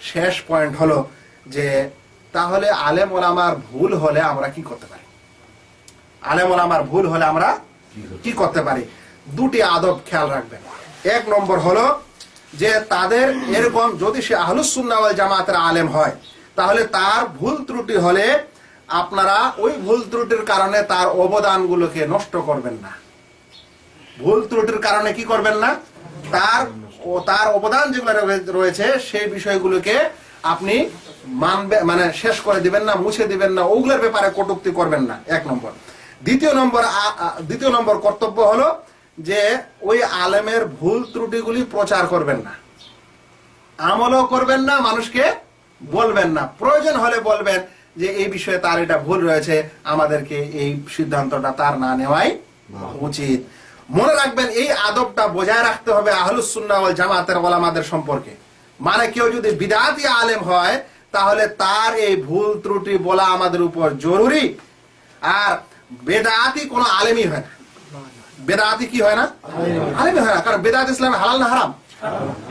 শেষ পয়েন্ট হলো যে, তাহলে আলেম ওলামার ভুল হলে আমরা কি করতে পারি? আলেম ওলামার ভুল হলে আমরা কি করতে পারি? দুটি আদব খেয়াল রাখবেন। এক নম্বর হলো যে, তাদের এরকম যদি সে আহলুসুন্নাওয়াল জামাতের আলেম হয়, তাহলে তার ভুল ত্রুটি হলে আপনারা ওই ভুল ত্রুটির কারণে তার অবদানগুলোকে নষ্ট করবেন না। ভুল ত্রুটির কারণে কি করবেন না? তার ও তার অবদান যেগুলো রয়ে- রয়েছে সেই বিষয়গুলোকে আপনি মানবে মানে শেষ করে দিবেন না মুছে দিবেন না ওগুলোর ব্যাপারে কটুক্তি করবেন না। এক নম্বর। দ্বিতীয় নম্বর দ্বিতীয় নম্বর কর্তব্য হলো যে ওই আলেমের ভুল ত্রুটিগুলি প্রচার করবেন না। আমলও করবেন না মানুষকে বলবেন না। প্রয়োজন হলে বলবেন যে এই বিষয়ে তার এটা ভুল রয়েছে আমাদেরকে এই সিদ্ধান্তটা তার না নেওয়াই উচিত। মনে রাখবেন, এই আদবটা বজায় রাখতে হবে আহলুসুন্নাহ ওয়াল জামাতের ওলামাদের সম্পর্কে। মানে কেউ যদি বিদাতি আলেম হয়, তাহলে তার এই ভুল ত্রুটি বলা আমাদের উপর জরুরি। আর বেদাতি কোনো আলেমই হয় না। বেদাতি কি হয় না? আলেমই হয় না। কারণ বেদাত ইসলাম হালাল না হারাম?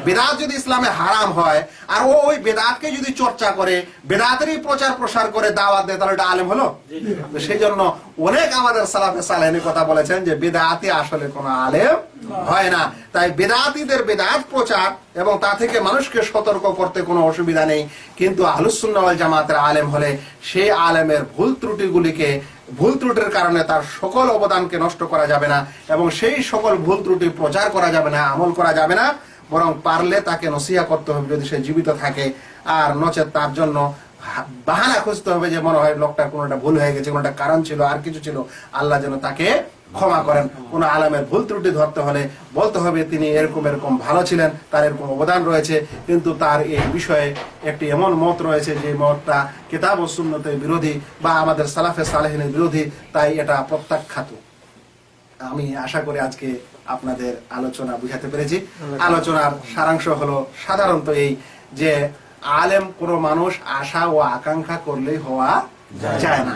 বেদাত যদি ইসলামে হারাম হয়, আর ও ওই বেদাতকে যদি চর্চা করে, বেদাতেরই প্রচার প্রসার করে দাওয়াত দেয়, তাহলে এটা আলেম হলো? সেই জন্য অনেক আমাদের সালাফে সালেহিনী কথা বলেছেন যে বেদাতি আসলে কোনো আলেম হয় না। তাই বেদাতিদের বেদাত প্রচার এবং তা থেকে মানুষকে সতর্ক করতে কোনো অসুবিধা নেই। কিন্তু আহলুসুন্নাওয়াল জামাতের আলেম হলে সেই আলেমের ভুল ত্রুটিগুলিকে, ভুল ত্রুটির কারণে তার সকল অবদানকে নষ্ট করা যাবে না এবং সেই সকল ভুল ত্রুটি প্রচার করা যাবে না, আমল করা যাবে না। বরং পারলে তাকে নসিহা করতে হবে যদি সে জীবিত থাকে। আর নচেত তার জন্য বাহানা খুঁজতে হবে যে মনে হয় লোকটার কোনো একটা ভুল হয়ে গেছে কোনো একটা কারণ ছিল, আর কিছু ছিল। আল্লাহ যেন তাকে ক্ষমা করেন। কোন আলামের ভুল ত্রুটি ধরতে হলে বলতে হবে, তিনি এরকম এরকম ভালো ছিলেন, তার এরকম অবদান রয়েছে। কিন্তু তার এই বিষয়ে একটি এমন মত রয়েছে যে মতটা কিতাব ও বিরোধী বা আমাদের সালাফে সালেহিনের বিরোধী, তাই এটা প্রত্যাখ্যাত। আমি আশা করি আজকে আপনাদের আলোচনা বুঝাতে পেরেছি। আলোচনার সারাংশ হলো সাধারণত এই যে আলেম কোনো মানুষ আশা ও আকাঙ্ক্ষা করলেই হওয়া যায় না।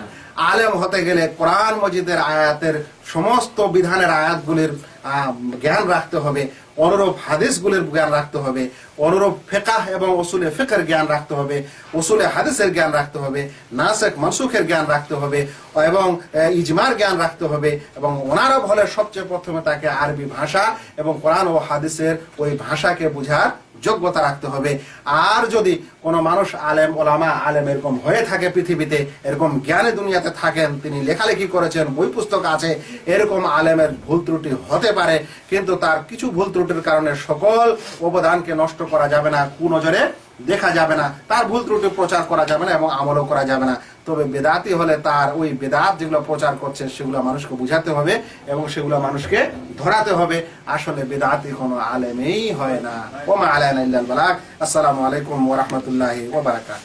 আলেম হতে গেলে কোরআন মজিদের আয়াতের সমস্ত বিধানের আয়াতগুলির জ্ঞান রাখতে হবে, অনুরূপ হাদিসগুলির জ্ঞান রাখতে হবে, অনুরূপ ফেকাহ এবং ওসুলে ফেকের জ্ঞান রাখতে হবে ওসুলে হাদিসের জ্ঞান রাখতে হবে, নাসেক মনসুখের জ্ঞান রাখতে হবে এবং ইজমার জ্ঞান রাখতে হবে এবং ওনারব হলে সবচেয়ে প্রথমে তাকে আরবি ভাষা এবং কোরআন ও হাদিসের ওই ভাষাকে বোঝার যোগ্যতা রাখতে হবে। আর যদি কোনো মানুষ আলেম, ওলামা, আলেম এরকম হয়ে থাকে পৃথিবীতে, এরকম জ্ঞানে দুনিয়াতে থাকেন, তিনি লেখালেখি করেছেন, বই পুস্তক আছে, এরকম আলেমের ভুল ত্রুটি হতে পারে, কিন্তু তার কিছু ভুল ত্রুটির কারণে সকল অবদানকে নষ্ট করা যাবে না। কুনজরে দেখা যাবে না। তার ভুল ত্রুটি প্রচার করা যাবে না এবং আমলও করা যাবে না। তবে বেদাতি হলে তার ওই বেদাত যেগুলো প্রচার করছে, সেগুলো মানুষকে বুঝাতে হবে এবং সেগুলো মানুষকে ধরাতে হবে। আসলে বেদাতি কোনো আলেমেই হয় না। ওমা ইল্লাল আসসালামু আলাইকুম ওয়া ওবরাকাত